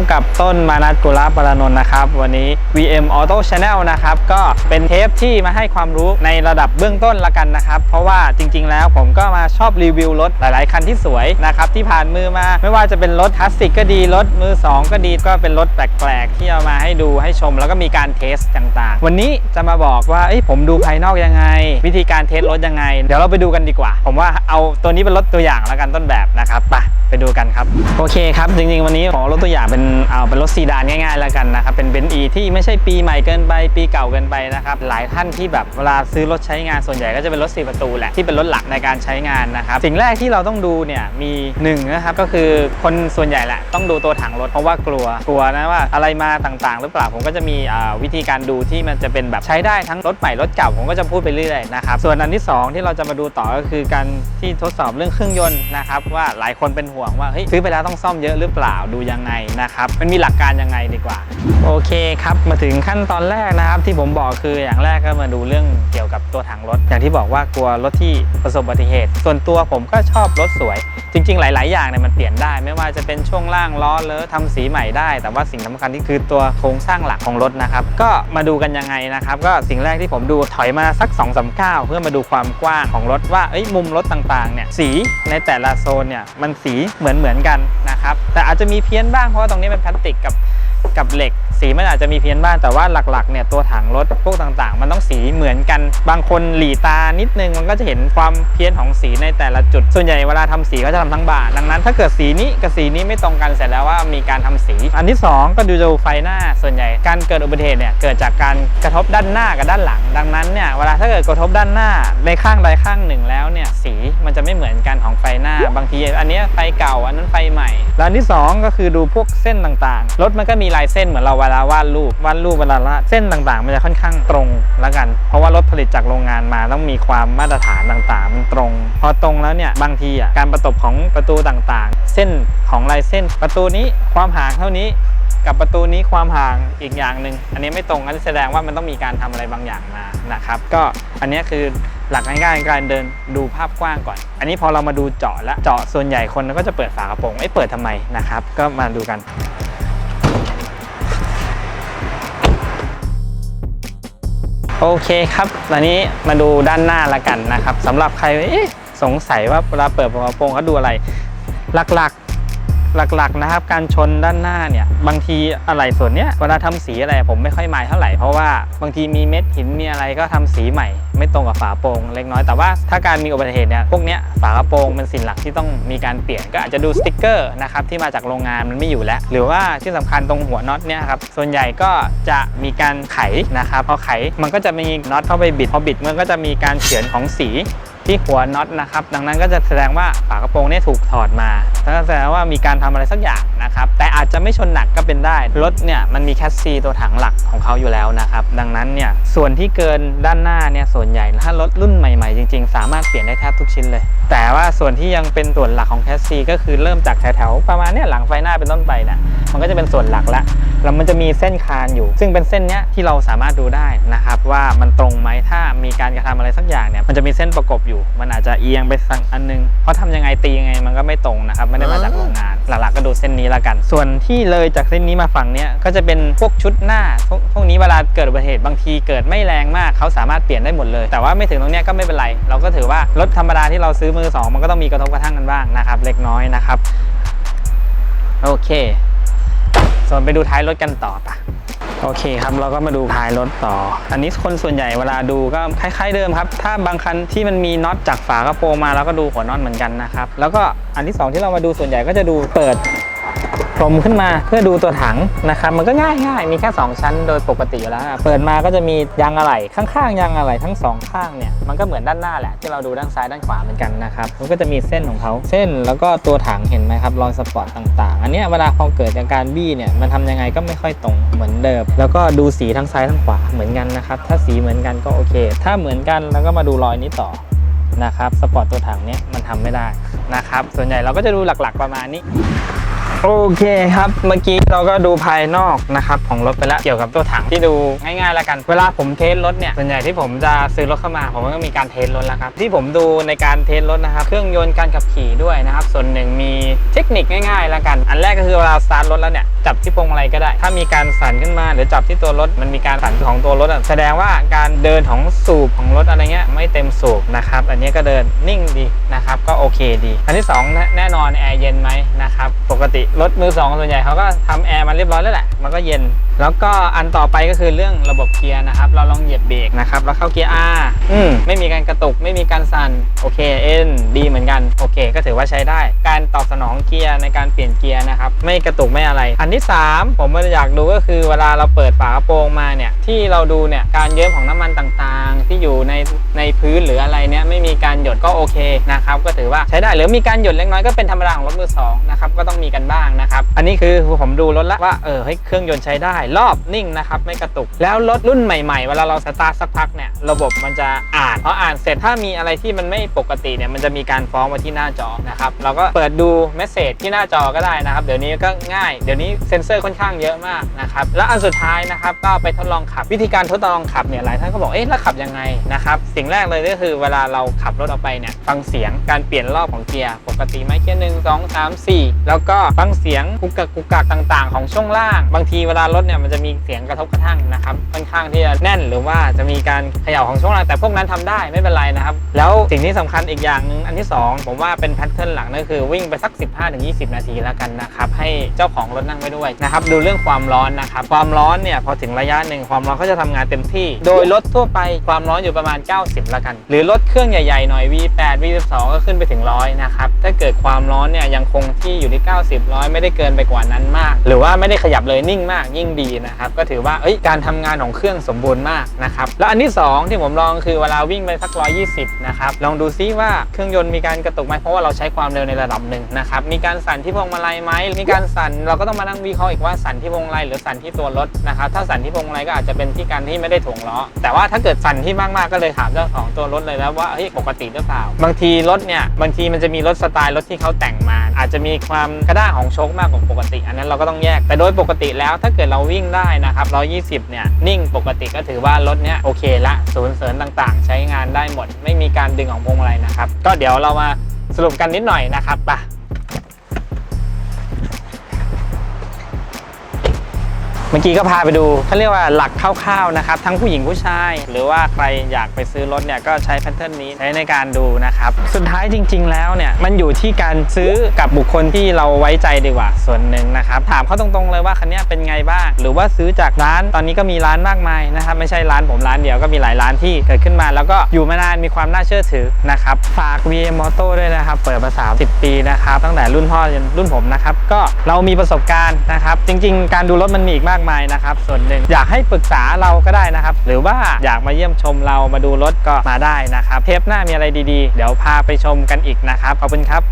บกับต้นมานัทกุลาปรานนท์นะครับ วันนี้ VM Auto Channel นะครับ ก็เป็นเทปที่มาให้ความรู้ในระดับเบื้องต้นละกันนะครับ เพราะว่าจริง ๆ แล้วผมก็มาชอบรีวิวรถหลาย ๆ คันที่สวยนะครับ ที่ผ่านมือมา ไม่ว่าจะเป็นรถคลาสสิกก็ดี รถมือ 2 ก็ดี ก็เป็นรถแปลก ๆ ที่เอามาให้ดูให้ชม แล้วก็มีการเทสต่าง ๆ วันนี้จะมาบอกว่าผมดูภายนอกยังไง วิธีการเทสรถยังไง เดี๋ยวเราไปดูกันดีกว่า ผมว่าเอาตัวนี้เป็นรถตัวอย่างแล้วกันต้นแบบนะครับไปไปดูกันครับ โอเคครับ จริง ๆ วันนี้ขอรถตัวอย่างเป็นเอาเป็นรถซีดานง่ายๆแล้วกันนะครับเป็นเบนซ์อีที่ไม่ใช่ปีใหม่เกินไปปีเก่าเกินไปนะครับหลายท่านที่แบบเวลาซื้อรถใช้งานส่วนใหญ่ก็จะเป็นรถ4ประตูแหละที่เป็นรถหลักในการใช้งานนะครับสิ่งแรกที่เราต้องดูเนี่ยมีหนึ่งนะครับก็คือคนส่วนใหญ่แหละต้องดูตัวถังรถเพราะว่ากลัวกลัวนะว่าอะไรมาต่างๆ หรือเปล่าผมก็จะมีวิธีการดูที่มันจะเป็นแบบใช้ได้ทั้งรถใหม่รถเก่าผมก็จะพูดไปเรื่อยๆนะครับส่วนอันที่สองที่เราจะมาดูต่อก็คือการที่ทดสอบเรื่องเครื่องยนต์นะครับว่าหลายคนเป็นห่วงว่าเฮ้ยซื้อไปแล้วต้องซ่อมเยอะหรือเปล่าดูยังไงนะครับครับ มันมีหลักการยังไงดีกว่า โอเคครับ มาถึงขั้นตอนแรกนะครับ ที่ผมบอกคืออย่างแรกก็มาดูเรื่องเกี่ยวกับตัวถังรถ อย่างที่บอกว่ากลัวรถที่ประสบอุบัติเหตุ ส่วนตัวผมก็ชอบรถสวย จริง ๆ หลาย ๆ อย่างเนี่ยมันเปลี่ยนได้ ไม่ว่าจะเป็นช่วงล่างล้อเลอะทำสีใหม่ได้ แต่ว่าสิ่งสำคัญที่คือตัวโครงสร้างหลักของรถนะครับ ก็มาดูกันยังไงนะครับ ก็สิ่งแรกที่ผมดูถอยมาสัก2อสาเพื่อมาดูความกว้างของรถว่าเอ้ยมุมรถต่างๆเนี่ยสีในแต่ละโซนเนี่ยมันสีเหมือนเหมือนๆกันนะครับแต่อาจจะมีเพี้ยนบ้างเพราะว่าตรงนี้เป็นพลาสติกกับกับเหล็ก สีมันอาจจะมีเพี้ยนบ้างแต่ว่าหลักๆเนี่ยตัวถังรถพวกต่างๆ มันต้องสีเหมือนกัน บางคนหลีตานิดนึงมันก็จะเห็นความเพี้ยนของสีในแต่ละจุด ส่วนใหญ่เวลาทำสีก็จะทำทั้งบานดังนั้นถ้าเกิดสีนี้กับสีนี้ไม่ตรงกันเสร็จแล้วว่ามีการทำสี อันที่สองก็ดูดูไฟหน้าส่วนใหญ่การเกิดอุบัติเหตุเนี่ยเกิดจากการกระทบด้านหน้ากับด้านหลัง ดังนั้นเนี่ยเวลาถ้าเกิดกระทบด้านหน้าในข้างใดข้างหนึ่งแล้วเนี่ยสีมันจะไม่เหมือนกันของไฟหน้า บางทีอันนี้ไฟเก่าอันนั้นไฟใหม่แล้วอันที่สองก็คือดูพวกเส้นต่างๆรถมันก็มีลายเส้นเหมือนเราเวลาวาดรูปวาดรูปเวลาละเส้นต่างๆ มันจะค่อนข้างตรงแล้วกัน เพราะว่ารถผลิตจากโรงงานมาต้องมีความมาตรฐานต่างๆ มันตรง พอตรงแล้วเนี่ยบางทีอะการประตบของประตูต่างๆ เส้นของลายเส้นประตูนี้ความห่างเท่านี้กับประตูนี้ความห่างอีกอย่างหนึ่งอันนี้ไม่ตรงอันแสดงว่ามันต้องมีการทำอะไรบางอย่างมานะครับ ก็อันนี้คือหลักง่ายๆการเดินดูภาพกว้างก่อน อันนี้พอเรามาดูเจาะแล้วเจาะส่วนใหญ่คนก็จะเปิดฝากระโปรงไอ้เปิดทำไมนะครับ ก็มาดูกัน โอเคครับตอนนี้มาดูด้านหน้าละกันนะครับสำหรับใครสงสัยว่าเวลาเปิดฝากระโปรงเขาดูอะไร หลัก หลักๆนะครับ การชนด้านหน้าเนี่ยบางทีอะไรส่วนเนี้ยเวลาทำสีอะไรผมไม่ค่อยหมายเท่าไหร่เพราะว่าบางทีมีเม็ดหินมีอะไรก็ทำสีใหม่ ไม่ตรงกับฝาโปรงเล็กน้อยแต่ว่าถ้าการมีอุบัติเหตุเนี่ยพวกเนี้ยฝากระโปรงเป็นสิ่งหลักที่ต้องมีการเปลี่ยนก็อาจจะดูสติกเกอร์นะครับที่มาจากโรงงานมันไม่อยู่แล้ว หรือว่าที่สำคัญตรงหัวน็อตเนี่ยครับส่วนใหญ่ก็จะมีการไขนะครับพอไขมันก็จะมีน็อตเข้าไปบิดพอบิดมันก็จะมีการเฉือนของสี ที่หัวน็อตนะครับ ดังนั้นก็จะแสดงว่าฝากระโปรงเนี่ยถูกถอดมาก็แสดงว่ามีการทำอะไรสักอย่างนะครับ แต่อาจจะไม่ชนหนักก็เป็นได้ รถเนี่ยมันมีแคสซีตัวถังหลักของเขาอยู่แล้วนะครับ ดังนั้นเนี่ยส่วนที่เกินด้านหน้าเนี่ยส่วนใหญ่ถ้ารถรุ่นใหม่ๆ จริง ๆ สามารถเปลี่ยนได้แทบทุกชิ้นเลย แต่ว่าส่วนที่ยังเป็นส่วนหลักของแคสซีก็คือเริ่มจากแถวๆประมาณเนี่ยหลังไฟหน้าเป็นต้นไปเนี่ยมันก็จะเป็นส่วนหลักละแล้วมันจะมีเส้นคานอยู่ ซึ่งเป็นเส้นเนี้ยที่เราสามารถดูได้นะครับว่ามันตรงไหมถ้ามีการกระทำอะไรสักอย่างเนี่ยมันจะมีเส้นประกบอยู่ มันอาจจะเอียงไปสักอันนึงเพราะทำยังไงตียังไงมันก็ไม่ตรงนะครับไม่ได้มาจากโรงงานหลักๆก็ดูเส้นนี้ละกัน ส่วนที่เลยจากเส้นนี้มาฝั่งเนี้ยก็จะเป็นพวกชุดหน้าพวกพวกนี้เวลาเกิดอุบัติเหตุบางทีเกิดไม่แรงมากเขาสามารถเปลี่ยนได้หมดเลย แต่ว่าไม่ถึงตรงเนี้ยก็ไม่เป็นไร เราก็ถือว่ารถธรรมดาที่เราซื้อมือสองมันก็ต้องมีกระทบกระทั่งกันบ้างนะครับเล็กน้อยนะครับโอเค ส่วนไปดูท้ายรถกันต่อปะ โอเคครับเราก็มาดูท้ายรถต่อ อันนี้คนส่วนใหญ่เวลาดูก็คล้ายๆเดิมครับ ถ้าบางคันที่มันมีน็อตจากฝากระโปรงมาเราก็ดูหัวน็อตเหมือนกันนะครับ แล้วก็อันที่สองที่เรามาดูส่วนใหญ่ก็จะดูเปิด พรมขึ้นมาเพื่อดูตัวถังนะครับมันก็ง่ายง่ายมีแค่ 2 ชั้นโดยปกติอยู่แล้วเปิดมาก็จะมียางอะไหล่ข้างๆยางอะไหล่ทั้งสองข้างเนี่ยมันก็เหมือนด้านหน้าแหละที่เราดูด้านซ้ายด้านขวาเหมือนกันนะครับมันก็จะมีเส้นของเขาเส้นแล้วก็ตัวถังเห็นไหมครับรอยสปอร์ตต่างๆ อันนี้เวลาพอเกิดจากการบี้เนี่ยมันทำยังไงก็ไม่ค่อยตรงเหมือนเดิมแล้วก็ดูสีทั้งซ้ายทั้งขวาเหมือนกันนะครับถ้าสีเหมือนกันก็โอเค ถ้าเหมือนกันแล้วก็มาดูรอยนี้ต่อนะครับสปอร์ตตัวถังเนี้ยมันทำไม่ได้นะครับส่วนใหญ่เราก็จะดูหลักๆประมาณนี้ โอเคครับ เมื่อกี้เราก็ดูภายนอกนะครับของรถไปแล้วเกี่ยวกับตัวถังที่ดูง่ายๆแล้วกัน เวลาผมเทสรถเนี่ยส่วนใหญ่ที่ผมจะซื้อรถเข้ามา ผมก็มีการเทสรถแล้วครับที่ผมดูในการเทสรถนะครับเครื่องยนต์การขับขี่ด้วยนะครับ ส่วนหนึ่งมีเทคนิคง่ายๆแล้วกัน อันแรกก็คือเวลาสตาร์ทรถแล้วเนี่ยจับที่พวงมาลัยก็ได้ ถ้ามีการสั่นขึ้นมาหรือจับที่ตัวรถมันมีการสั่นของตัวรถแสดงว่าการเดินของสูบของรถอะไรเงี้ยไม่เต็มสูบนะครับอันนี้ก็เดินนิ่งดีนะครับก็โอเคดี อันที่สองแน่แน่นอนแอร์เย็นไหมนะครับปกติรถมือสองส่วนใหญ่เขาก็ทำแอร์มาเรียบร้อยแล้วแหละ มันก็เย็น แล้วก็อันต่อไปก็คือเรื่องระบบเกียร์นะครับ เราลองเหยียบเบรกนะครับ แล้วเข้าเกียร์ R อืมไม่มีการกระตุก ไม่มีการสั่น โอเคเอ็นดีเหมือนกัน โอเค ก็ถือว่าใช้ได้ การตอบสนองเกียร์ในการเปลี่ยนเกียร์นะครับ ไม่กระตุกไม่อะไร อันที่ 3 ผมอยากดูก็คือเวลาเราเปิดฝากระโปรงมาเนี่ย ที่เราดูเนี่ย การเยิ้มของน้ำมันต่างๆ ที่อยู่ในในพื้นหรืออะไรเนี่ย ไม่มีการหยดก็โอเคนะครับ ก็ถือว่าใช้ได้ หรือมีการหยดเล็กน้อยก็เป็นธรรมดาของรถมือสองนะครับ ก็ต้องมีกันบ้างนะครับ อันนี้คือผมดูรถละว่าเออเฮ้ยเครื่องยนต์ใช้ได้ รอบนิ่งนะครับไม่กระตุก แล้วรถรุ่นใหม่ๆ เวลาเราสตาร์ทสักพักเนี่ยระบบมันจะอ่านพออ่านเสร็จถ้ามีอะไรที่มันไม่ปกติเนี่ยมันจะมีการฟ้องมาที่หน้าจอนะครับเราก็เปิดดูเมสเซจที่หน้าจอก็ได้นะครับ เดี๋ยวนี้ก็ง่าย เดี๋ยวนี้เซ็นเซอร์ค่อนข้างเยอะมากนะครับและอันสุดท้ายนะครับก็ไปทดลองขับวิธีการทดลองขับเนี่ยหลายท่านก็บอกเอ๊ะแล้วขับยังไงนะครับสิ่งแรกเลยก็คือเวลาเราขับรถออกไปเนี่ยฟังเสียงการเปลี่ยนรอบของเกียร์ปกติไหมเกียร์หนึ่งสองสามสี่แล้วก็ฟังเสียงกุกกักกุกกักต่าง ๆ ของช่วงล่าง บางทีเวลารถเนี่ยมันจะมีเสียงกระทบกระทั่งนะครับค่อนข้างที่จะแน่นหรือว่าจะมีการเขย่าของช่วงล่างแต่พวกนั้นทำได้ไม่เป็นไรนะครับ แล้วสิ่งที่สำคัญอีกอย่างนึงอันที่สองผมว่าเป็นแพทเทิร์นหลักนั่นคือวิ่งไปสัก 15-20 นาทีแล้วกันนะครับให้เจ้าของรถนั่งไปด้วยนะครับดูเรื่องความร้อนนะครับความร้อนเนี่ยพอถึงระยะหนึ่งความร้อนเขาจะทำงานเต็มที่ โดยรถทั่วไปความร้อนอยู่ประมาณ 90 แล้วกัน หรือรถเครื่องใหญ่ๆหน่อย V8 V12 ก็ขึ้นไปถึง100นะครับถ้าเกิดความร้อนเนี่ยยังคงที่อยู่ที่ 90 100ไม่ได้เกินไปกว่านั้นมาก หรือว่าไม่ได้ขยับเลยนิ่งมากยิ่งดีนะครับก็ถือว่าการทำงานของเครื่องสมบูรณ์มากนะครับแล้วอันที่ 2 ที่ผมลองคือเวลาวิ่งไปสัก 120 นะครับลองดูซิว่าเครื่องยนต์มีการกระตุกไหมเพราะว่าเราใช้ความเร็วในระดับหนึ่งนะครับมีการสั่นที่พวงมาลัยไหมมีการสั่นเราก็ต้องมานั่งวิเคราะห์อีกว่าสั่นที่พวงมาลัยหรือสั่นที่ตัวรถนะครับถ้าสั่นที่พวงมาลัยก็อาจจะเป็นที่การที่ไม่ได้ถ่วงล้อ แต่ว่าถ้าเกิดสั่นที่มากๆก็เลยถามเจ้าของตัวรถเลยแล้วว่าเฮ้ยปกติหรือเปล่า บางทีรถเนี่ยบางทีมันจะมีรถสไตล์รถที่เขาแต่งมา อาจจะมีความกระด้างของโชคมากกว่าปกติ อันนั้นเราก็ต้องแยกแต่โดยปกติแล้วถ้าเกิดเราวิ่งได้นะครับ120 เนี่ย นิ่งปกติก็ถือว่ารถเนี้ยโอเคละศูนย์เสริญต่างๆ ใช้งานได้หมด ไม่มีการดึงของพวงมาลัยนะครับ ก็เดี๋ยวเรามาสรุปกันนิดหน่อยนะครับไป เมื่อกี้ก็พาไปดูเขาเรียกว่าหลักคร่าวๆนะครับ ทั้งผู้หญิงผู้ชาย หรือว่าใครอยากไปซื้อรถเนี่ยก็ใช้แพทเทิร์นนี้ใช้ในการดูนะครับ สุดท้ายจริง ๆ แล้วเนี่ยมันอยู่ที่การซื้อกับบุคคลที่เราไว้ใจดีกว่าส่วนหนึ่งนะครับถามเขาตรงๆเลยว่าคันนี้เป็นไงบ้าง หรือว่าซื้อจากร้านตอนนี้ก็มีร้านมากมายนะครับไม่ใช่ร้านผมร้านเดียวก็มีหลายร้านที่เกิดขึ้นมา แล้วก็อยู่มานานมีความน่าเชื่อถือนะครับฝาก VM Auto ด้วยนะครับเปิดมา30 ปีนะครับตั้งแต่รุ่นพ่อจนรุ่นผมนะครับก็เรามีประสบการณ์นะครับจริง ๆ การดูรถมันมีอีกมากมายนะครับ ส่วนหนึ่งอยากให้ปรึกษาเราก็ได้นะครับ หรือว่าอยากมาเยี่ยมชมเรามาดูรถก็มาได้นะครับ เทปหน้ามีอะไรดีๆ เดี๋ยวพาไปชมกันอีกนะครับ ขอบคุณครับ